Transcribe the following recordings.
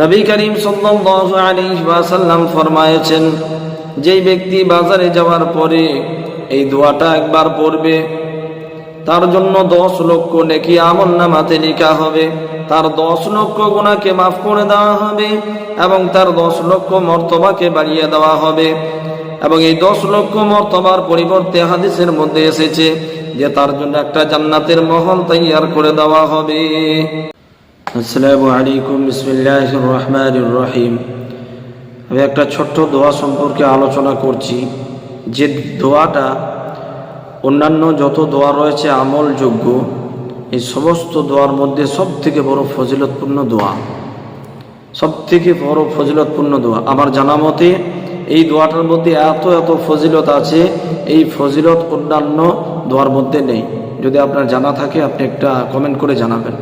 নবী করিম ওয়াসাল্লাম ফরমায়েছেন, যেই ব্যক্তি বাজারে যাওয়ার পরে এই দোয়াটা একবার পড়বে, তার জন্য দশ লক্ষ নেকি আমল নামাতে লিখা হবে, তার দশ লক্ষ গুণাকে মাফ করে দেওয়া হবে এবং তার দশ লক্ষ মর্তবাকে বাড়িয়ে দেওয়া হবে। এবং এই দশ লক্ষ মর্তবার পরিবর্তে হাদিসের মধ্যে এসেছে যে তার জন্য একটা জান্নাতের মহল তৈয়ার করে দেওয়া হবে। আসসালামু আলাইকুম বিসমিল্লাহ রহমান রহিম। আমি একটা ছোট্ট দোয়া সম্পর্কে আলোচনা করছি। যে দোয়াটা অন্যান্য যত দোয়া রয়েছে আমলযোগ্য, এই সমস্ত দোয়ার মধ্যে সব থেকে বড় ফজিলতপূর্ণ দোয়া। সব থেকে বড় ফজিলতপূর্ণ দোয়া। আমার জানা মতে, এই দোয়াটার মধ্যে এত এত ফজিলত আছে, এই ফজিলত অন্যান্য দোয়ার মধ্যে নেই। যদি আপনার জানা থাকে, আপনি একটা কমেন্ট করে জানাবেন।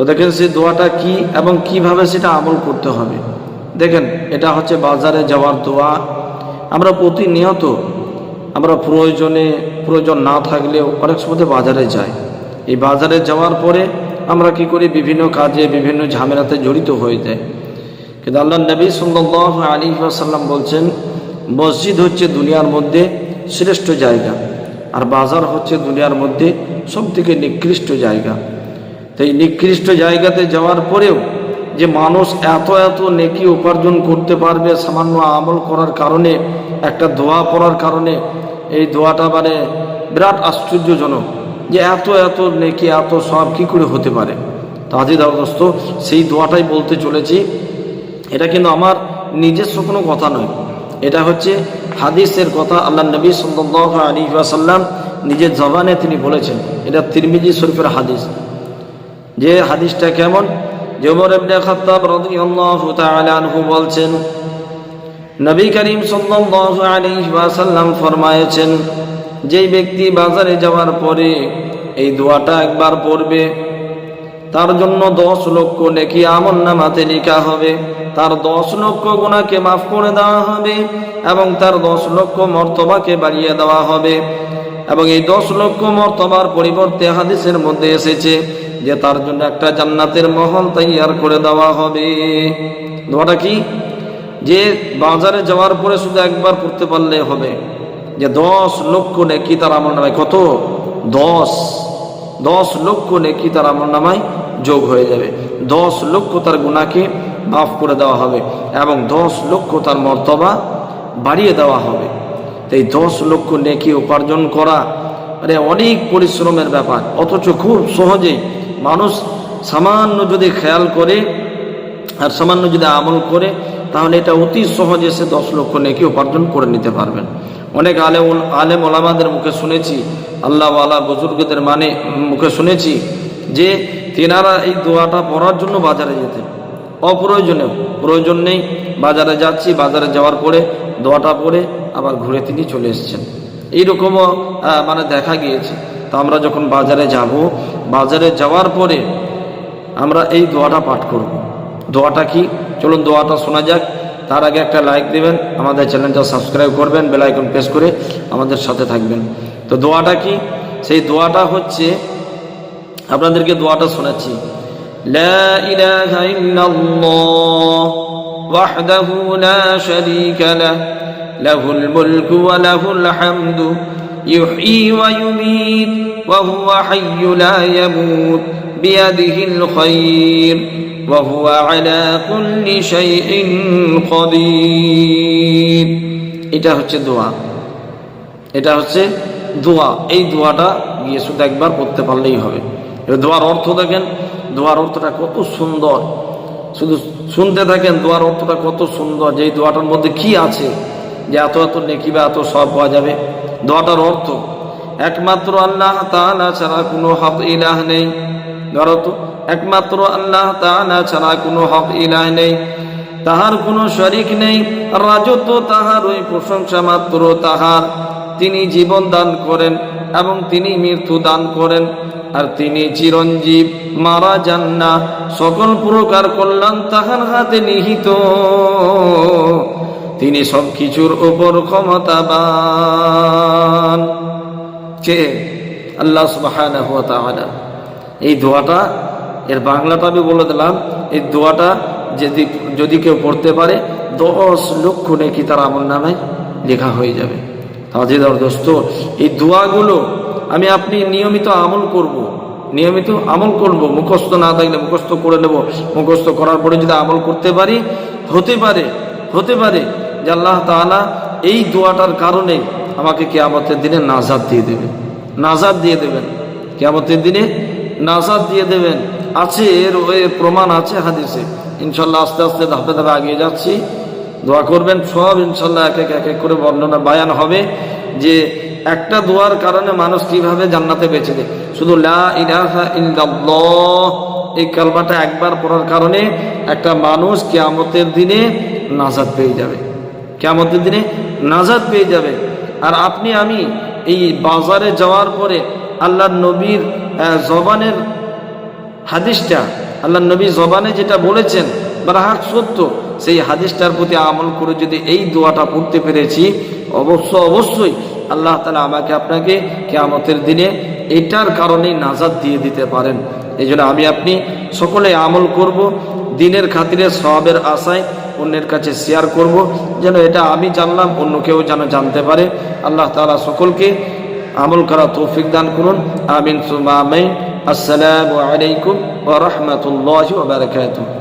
তো দেখেন সেই দোয়াটা কি এবং কীভাবে সেটা আমল করতে হবে। দেখেন, এটা হচ্ছে বাজারে যাওয়ার দোয়া। আমরা প্রতিনিয়ত আমরা প্রয়োজনে, প্রয়োজন না থাকলেও অনেক সময় বাজারে যাই। এই বাজারে যাওয়ার পরে আমরা কি করি? বিভিন্ন কাজে, বিভিন্ন ঝামেলাতে জড়িত হয়ে যায় কিন্তু আল্লাহ নবী সাল্লাহ আলী আসাল্লাম বলছেন, মসজিদ হচ্ছে দুনিয়ার মধ্যে শ্রেষ্ঠ জায়গা, আর বাজার হচ্ছে দুনিয়ার মধ্যে সবথেকে নিকৃষ্ট জায়গা। তো এই নিকৃষ্ট জায়গাতে যাওয়ার পরেও যে মানুষ এত এত নেকি উপার্জন করতে পারবে, সামান্য আমল করার কারণে, একটা দোয়া পড়ার কারণে, এই দোয়াটা মানে বিরাট আশ্চর্যজনক যে এত এত নেকি, এত সব কী করে হতে পারে। তো আজি দোস্ত, সেই দোয়াটাই বলতে চলেছি। এটা কিন্তু আমার নিজস্ব কোনো কথা নয়। এটা হচ্ছে হাদিসের কথা আল্লাহ নবী সাল্লাহ আলী আসাল্লাম নিজের জবানে তিনি বলেছেন। এটা তিরমিজি শরীফের হাদিস। যে হাদিসটা কেমন? ওমর ইবনে খাত্তাব রাদিয়াল্লাহু তাআলা আনহু বলছেন, নবী করিম সাল্লাল্লাহু আলাইহি ওয়াসাল্লাম ফরমায়েছেন, যেই ব্যক্তি বাজারে যাওয়ার পরে এই দোয়াটা একবার পড়বে, তার জন্য দশ লক্ষ নেকি আমল নামাতে লেখা হবে, তার দশ লক্ষ গুণাকে মাফ করে দেওয়া হবে এবং তার দশ লক্ষ মর্তবাকে বাড়িয়ে দেওয়া হবে। এবং এই দশ লক্ষ মর্তবার পরিবর্তে হাদিসের মধ্যে এসেছে যে তার জন্য একটা জান্নাতের মহল তৈয়ার করে দেওয়া হবে। দোয়াটা কি? যে বাজারে যাওয়ার পরে শুধু একবার পড়তে পারলে হবে। যে দশ লক্ষ নেকি তার আমল নামায়। কত? দশ। দশ লক্ষ নেকি তার আমল নামায় যোগ হয়ে যাবে। দশ লক্ষ তার গুণাকে মাফ করে দেওয়া হবে এবং দশ লক্ষ তার মর্তবা বাড়িয়ে দেওয়া হবে। এই দশ লক্ষ নেকি উপার্জন করা মানে অনেক পরিশ্রমের ব্যাপার। অথচ খুব সহজেই মানুষ সামান্য যদি খেয়াল করে আর সামান্য যদি আমল করে, তাহলে এটা অতি সহজে সে দশ লক্ষ নেকি উপার্জন করে নিতে পারবেন। অনেক আলে আলেম ওলামাদের মুখে শুনেছি, আল্লাহওয়ালা বুজুর্গদের মানে মুখে শুনেছি যে তেনারা এই দোয়াটা পড়ার জন্য বাজারে যেতেন। অপ্রয়োজনেও প্রয়োজন নেই। বাজারে যাচ্ছি, বাজারে যাওয়ার পরে দোয়াটা পড়ে আবার ঘুরে তিনি চলে এসছেন। এইরকমও মানে দেখা গিয়েছে। তো আমরা যখন বাজারে যাব, বাজারে যাওয়ার পরে আমরা এই দোয়াটা পাঠ করব। দোয়াটা কি? চলুন দোয়াটা শোনা যাক। তার আগে একটা লাইক দেবেন, আমাদের চ্যানেলটা সাবস্ক্রাইব করবেন বেলাইকন প্রেস করে আমাদের সাথে থাকবেন। তো দোয়াটা কি? সেই দোয়াটা হচ্ছে, আপনাদেরকে দোয়াটা শোনাচ্ছি। لا إله إلا الله يحيي ويميت وهو حي لا يموت بيده الخير وهو على كل شيء قدير এটা হচ্ছে দোয়া এটা হচ্ছে দোয়া এই দোয়াটা গিয়ে শুধু একবার পড়তে পারলেই হবে এবার দোয়ার অর্থ দেখেন দোয়ার অর্থটা কত সুন্দর শুধু শুনতে থাকেন দোয়ার অর্থটা কত সুন্দর যে এই দোয়াটার মধ্যে কি আছে যে এত এত নেকি বা এত সব পাওয়া যাবে দোয়াটার অর্থ, একমাত্র আল্লাহ তাআলা ছাড়া কোনো হক ইলাহ নেই। ধরো তো, একমাত্র আল্লাহ তাআলা ছাড়া কোনো হক ইলাহ নেই, তাহার কোনো শরিক নেই, রাজত্ব তাহার, ওই প্রশংসা মাত্র তাহার। তিনি জীবন দান করেন এবং তিনি মৃত্যু দান করেন, আর তিনি চিরঞ্জীব, মারা যান না। সকল প্রকার কল্যাণ তাহার হাতে নিহিত। তিনি সব কিছুর উপর ক্ষমতাবান। কে? আল্লাহ তাআলা। এই দোয়াটা, এর বাংলাটা আমি বলে দিলাম, এই দোয়াটা যদি যদি কেউ পড়তে পারে, দশ লক্ষ নেকি তার আমল নামে লেখা হয়ে যাবে। তাজেদার দোস্ত, এই দোয়াগুলো আমি আপনি নিয়মিত আমল করব। নিয়মিত আমল করব, মুখস্থ না থাকলে মুখস্থ করে নেব, মুখস্থ করার পরে যদি আমল করতে পারি, হতে পারে হতে পারে যে আল্লাহ তাআলা এই দোয়াটার কারণে আমাকে কেয়ামতের দিনে নাজাদ দিয়ে দেবেন। নাজাদ দিয়ে দেবেন। কেয়ামতের দিনে নাজাদ দিয়ে দেবেন। আছে, এর প্রমাণ আছে হাদিসে। ইনশাল্লাহ আস্তে আস্তে ধাপে ধাপে আগিয়ে যাচ্ছি। দোয়া করবেন, সব ইনশাল্লাহ এক এক এক এক করে বর্ণনা বায়ান হবে যে একটা দোয়ার কারণে মানুষ কীভাবে জান্নাতে বেঁচে দেয় শুধু লা ইলাহা ইল্লাল্লাহ, এই কালমাটা একবার পড়ার কারণে একটা মানুষ কেয়ামতের দিনে নাজাদ পেয়ে যাবে। কেয়ামতের দিনে নাজাদ পেয়ে যাবে। আর আপনি, আমি এই বাজারে যাওয়ার পরে আল্লাহ নবীর জবানের হাদিসটা আল্লাহ নবী জবানে যেটা বলেছেন, বারাহাত সত্য, সেই হাদিসটার প্রতি আমল করে যদি এই দোয়াটা পড়তে পেরেছি, অবশ্য অবশ্যই আল্লাহ তালা আমাকে আপনাকে কেয়ামতের দিনে এটার কারণেই নাজাদ দিয়ে দিতে পারেন। এই আমি আপনি সকলে আমল করব, দিনের খাতিরে সবের আশায় অন্যের কাছে শেয়ার করব। যেন এটা আমি জানলাম, অন্য কেউ যেন জানতে পারে। আল্লাহ তালা সকলকে আমল করা তৌফিক দান করুন। আমিন। আসসালামু আলাইকুম ওয়া রাহমাতুল্লাহি ওয়া বারাকাতুহু।